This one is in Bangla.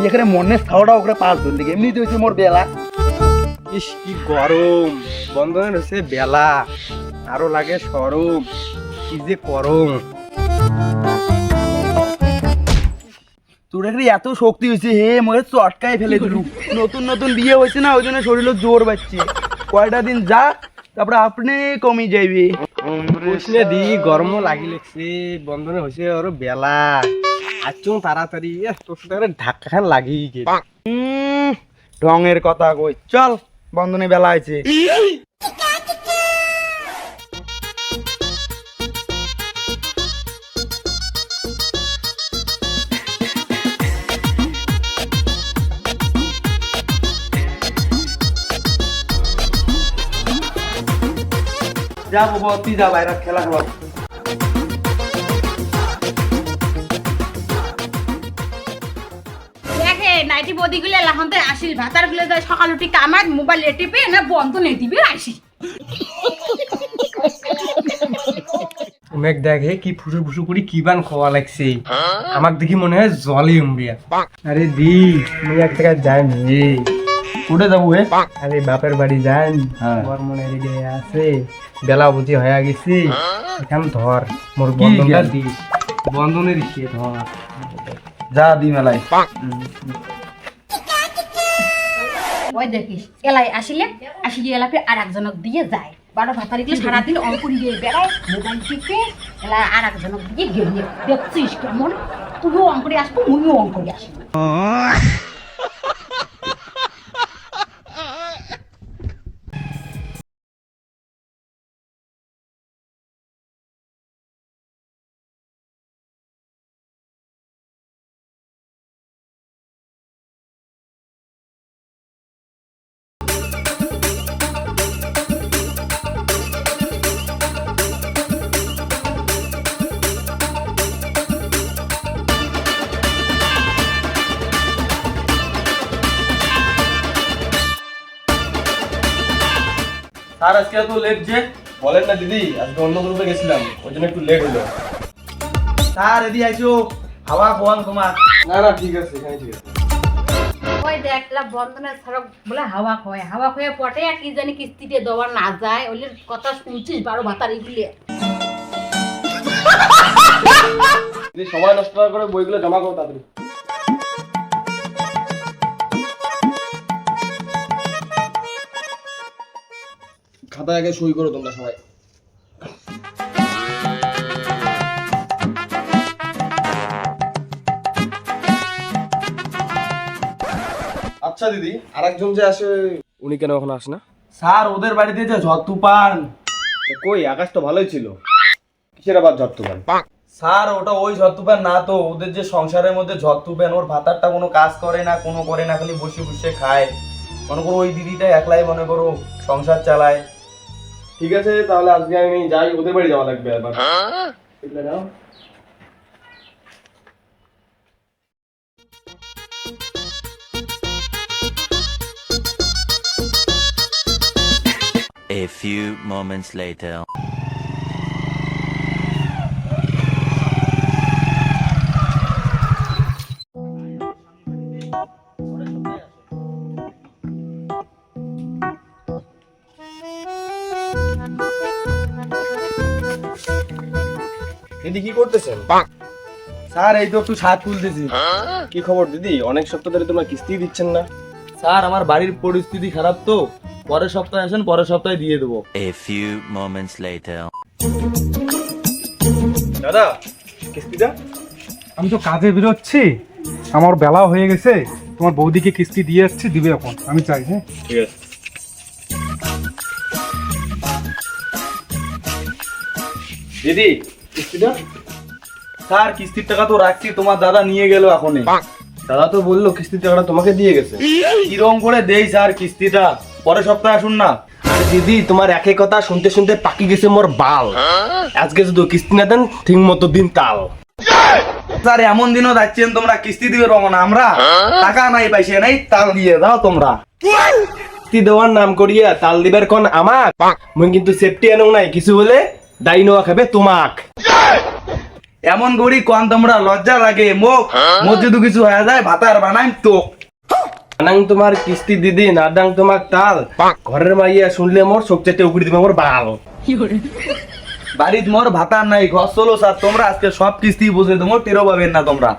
এখানে মনের খাওয়াটা ওখানে পাঁচ ধর দিকে এমনিতে হয়েছে মোর বেলা। ইস কি গরম। বন্ধনের হচ্ছে বেলা। আরও লাগে সরম কি যে করম। তোর এখানে এত শক্তি হয়েছে হে মোকে চটকায় ফেলে দিলু। নতুন নতুন বিয়ে হয়েছে না ওই জন্য শরীরে জোর পাচ্ছে কয়টা দিন যা তারপরে আপনি কমে যাইবে। দি গরমও লাগি লাগছে বন্ধনে হয়েছে আরও বেলা। আচুং তাড়াতাড়ি তোর সাথে ধাক্কা খান লাগি গে। ঢঙের কথা কই চল বন্ধনে বেলা আছে যা বাবা তুই যা বাইরে খেলা খেলা। নাইটি বদিগুলো লাহনতে আসিস ভাতারগুলো যায় সকাল উঠি কামার মোবাইল টিপে না বন্ধ নেই দিবি আসি মেঘ দেখে কি ফুসু ফুসু করি কি বান খাওয়া লাগছে। আমাক দেখি মনে হয় জলে উমরিয়া আরে দি মুই এক জায়গায় যাই রে উঠে যাব হে। আরে বাপের বাড়ি যাই হ্যাঁ। আমার মনে রেডি আছে। বেলা বুঝি হয়ে গেছি। এখন ধর মোর বন্ধনটা? দিস। বন্ধনের ইসে ধর। যা দি মেলায় ওই দেখিস এলাই আসিলে আসি এলাকে আর একজনক দিয়ে যায়। বারো ভাতারিগুলো সারাদিন অঙ্ক দিয়ে বেড়ায় মোবাইল টিপে এলা আর একজনক দিয়ে গেলিয়ে। দেখছিস কেমন? তুইও অঙ্করে আসব উনিও অঙ্করে আসব। স্যার আজকে এত লেট যে? বলেন না দিদি আজকে অন্য গ্রুপে গেছিলাম ওই জন্য একটু লেট হলো। স্যার এদি আইছো। হাওয়া কোয়ান তোমার না না ঠিক আছে এখানে ঠিক আছে। ওই দেখলা বন্ধনের সড়ক বলে হাওয়া খয়। হাওয়া খয়ে পটে আর কি জানি কিস্তিতে দেওয়া না যায়। ওই কথা শুনছিস বারো ভাতারিগুলো দিদি সময় নষ্ট করে বইগুলো জমা করো তাড়াতাড়ি। খাতায় আগে সই করো তোমরা সবাই। আচ্ছা দিদি আরেকজন যে আসে উনি কেন এখন আসে না? স্যার ওদের বাড়িতে যে ঝড় তুফান। কই আকাশ তো ভালোই ছিল। কিসের আবার ঝড় তুফান? স্যার ওটা ওই ঝড় তুফান না তো ওদের যে সংসারের মধ্যে ঝড় তুফান ওর ভাতারটা কোনো কাজ করে না কোনো করে না খালি বসে বসে খায়। মনে করো ওই দিদিটা একলাই মনে করো সংসার চালায়। ঠিক আছে তাহলে আজকে আমি যাই ওদের বাড়ি যাওয়া লাগবে আবার এগুলো নাও। A few moments later. দিদি কি করতেছেন? স্যার এই তো একটু ছাদ তুলতেছি কি খবর দিদি? অনেক সপ্তাহ ধরে তোমরা কিস্তি দিচ্ছেন না। স্যার আমার বাড়ির পরিস্থিতি খারাপ তো। পরের সপ্তাহে আসেন পরের সপ্তাহে দিয়ে দেবো। A few moments later. দাদা কিস্তিটা? আমি তো কাজে বেরোচ্ছি। আমার বেলা হয়ে গেছে। তোমার বৌদিকে কিস্তি দিয়ে যাচ্ছি দিবে এখন। আমি চাই হ্যাঁ? ঠিক আছে। দিদি কিস্তিটা? স্যার কিস্তির টাকা তো রাখছি তোমার দাদা নিয়ে গেল এখন দাদা তো বলল কিস্তির টাকাটা তোমাকে দিয়ে গেছে। কিরম করে দেই স্যার কিস্তিটা? পরের সপ্তাহে আসুন না। আরে দিদি তোমার একই কথা শুনতে শুনতে পাকি গেছে মোর বাল। আজকে যদি কিস্তি না দেন ঠিক মতো দিন তাল। স্যার এমন দিনও যাচ্ছেন তোমরা কিস্তি দিবে রমনা আমরা। টাকা নাই পাইছে নাই তাল দিয়ে দাও তোমরা। কিস্তি দেওয়ার নাম করিয়া তাল দিবার কোন আমাক মুই কিন্তু সেফটি আনো নাই কিছু বলে নেওয়া খাবে তোমাক। এমন করি কন তোমরা লজ্জা লাগে মোক মোর যদি কিছু হয়ে যায় ভাতার বানাই তো নাং তোমার কিস্তি দিদি না ডাং তোমার তাল ঘরের মাইয়া শুনলে মোর চোখ চারটে উগড়ি দিবে মোর বাল। বাড়িত মোর ভাতার নাই ঘর চলো স্যার তোমরা আজকে সব কিস্তি বুঝে তোমার টেরো পাবেন না তোমরা।